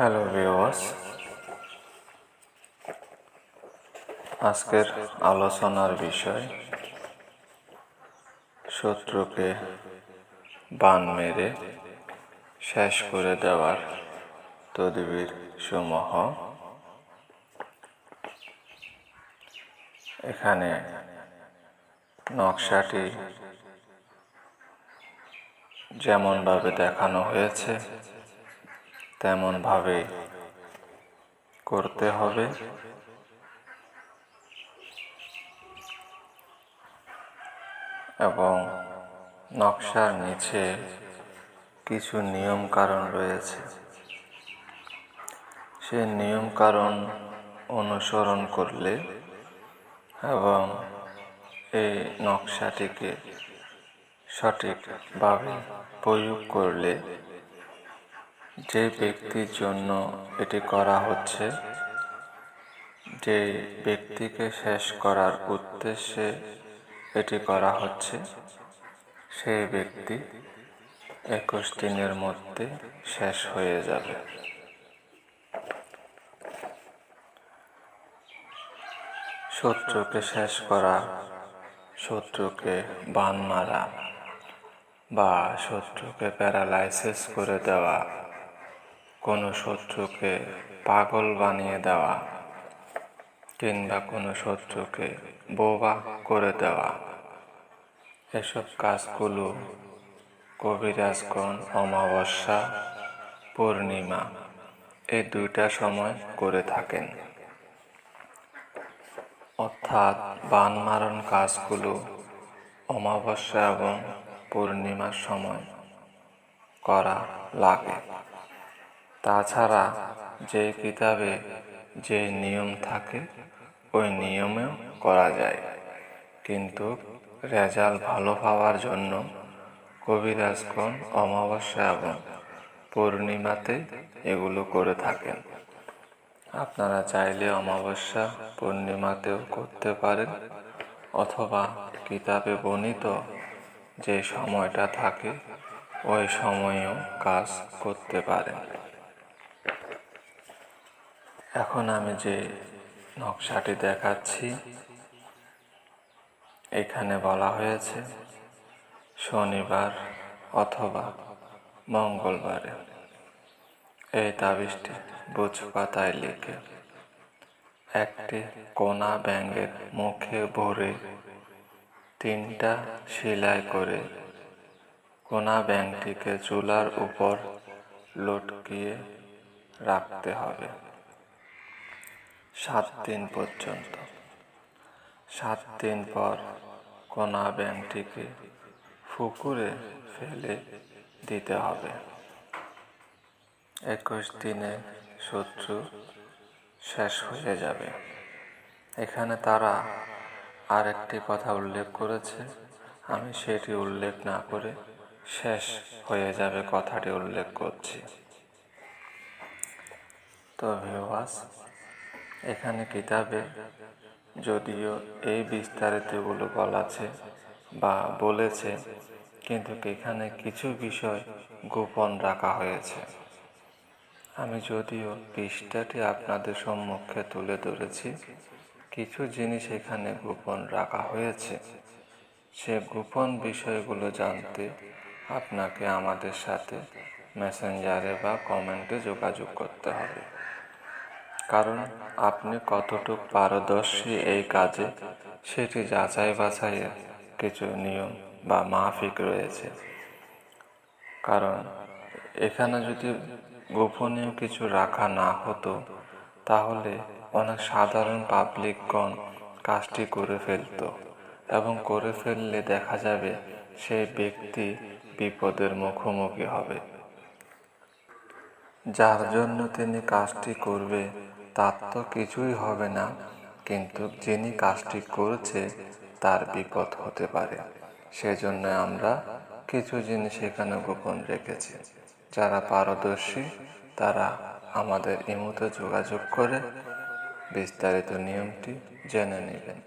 Hello viewers আজকের আলোচনার বিষয়, শত্রুকে বান মেরে শেষ করে দেওয়ার তদবির সমূহ। এখানে নকশাটি যেমনভাবে দেখানো হয়েছে তেমনভাবে করতে হবে। এবং নকশার নিচে কিছু নিয়ম কারণ রয়েছে। সে নিয়ম কারণ অনুসরণ করলে এবং এই নকশাটিকে সঠিকভাবে প্রয়োগ করলে যে ব্যক্তির জন্য এটি করা হচ্ছে, যে ব্যক্তিকে শেষ করার উদ্দেশ্যে এটি করা হচ্ছে সেই ব্যক্তি একুশ দিনের মধ্যে শেষ হয়ে যাবে। শত্রুকে শেষ করা, শত্রুকে বান মারা বা শত্রুকে প্যারালাইসিস করে দেওয়া কোনো শত্রুকে পাগল বানিয়ে দেওয়া কিংবা কোনো শত্রুকে বোবা করে দেওয়া। এসব কাজগুলো কবিরাজগণ অমাবস্যা, পূর্ণিমা এই দুইটা সময় করে থাকেন। অর্থাৎ বান মারণ কাজগুলো অমাবস্যা এবং পূর্ণিমার সময় করা লাগে। তাছাড়া যে কিতাবে যে নিয়ম থাকে, ওই নিয়মেও করা যায়। কিন্তু রেজাল্ট ভালো পাওয়ার জন্য কবিরাজগণ অমাবস্যা এবং পূর্ণিমাতে এগুলো করে থাকেন। আপনারা চাইলে অমাবস্যা পূর্ণিমাতেও করতে পারেন, অথবা কিতাবে বর্ণিত যে সময়টা থাকে, ওই সময়েও কাজ করতে পারেন। এখন আমি যে নকশাটি দেখাচ্ছি, এখানে বলা হয়েছে, শনিবার অথবা মঙ্গলবারে। এই তাবিজটি বুঝ পাতায় লিখে একটি কোনা ব্যাঙের মুখে ভরে তিনটা সেলাই করে কোনা ব্যাংকটিকে চুলার উপর লটকিয়ে রাখতে হবে। সাত দিন পর্যন্ত। সাত দিন পর কোনা ব্যাংকটিকে পুকুরে ফেলে দিতে হবে। একুশ দিনে শত্রু শেষ হয়ে যাবে। এখানে তারা আরেকটি কথা উল্লেখ করেছে। আমি সেটি উল্লেখ না করে শেষ হয়ে যাবে কথাটি উল্লেখ করছি। তো এখানে কিতাবে, যদিও এই বিস্তারিতগুলো বলাছে বা বলেছে, কিন্তু এখানে কিছু বিষয় গোপন রাখা হয়েছে। আমি যদিও পৃষ্ঠাটি আপনাদের সম্মুখে তুলে ধরেছি, কিছু জিনিস এখানে গোপন রাখা হয়েছে। সে গোপন বিষয়গুলো জানতে আপনাকে আমাদের সাথে মেসেঞ্জারে বা কমেন্টে যোগাযোগ করতে হবে। কারণ আপনি কতটুকু পারদর্শী এই কাজে, সেটি যাচাই বাছাইয়ের কিছু নিয়ম বা মাফিক রয়েছে। কারণ এখানে যদি গোপনীয় কিছু রাখা না হতো, তাহলে অনেক সাধারণ পাবলিকগণ কাজটি করে ফেলত এবং করে ফেললে দেখা যাবে সেই ব্যক্তি বিপদের মুখোমুখি হবে। যার জন্য তিনি কাজটি করবে তার তো কিছুই হবে না, কিন্তু যিনি কাজটি করছে তার বিপদ হতে পারে। সেজন্য আমরা কিছু জিনিস এখানে গোপন রেখেছি। যারা পারদর্শী, তারা আমাদের ইমুতে যোগাযোগ করে বিস্তারিত নিয়মটি জেনে নেবেন।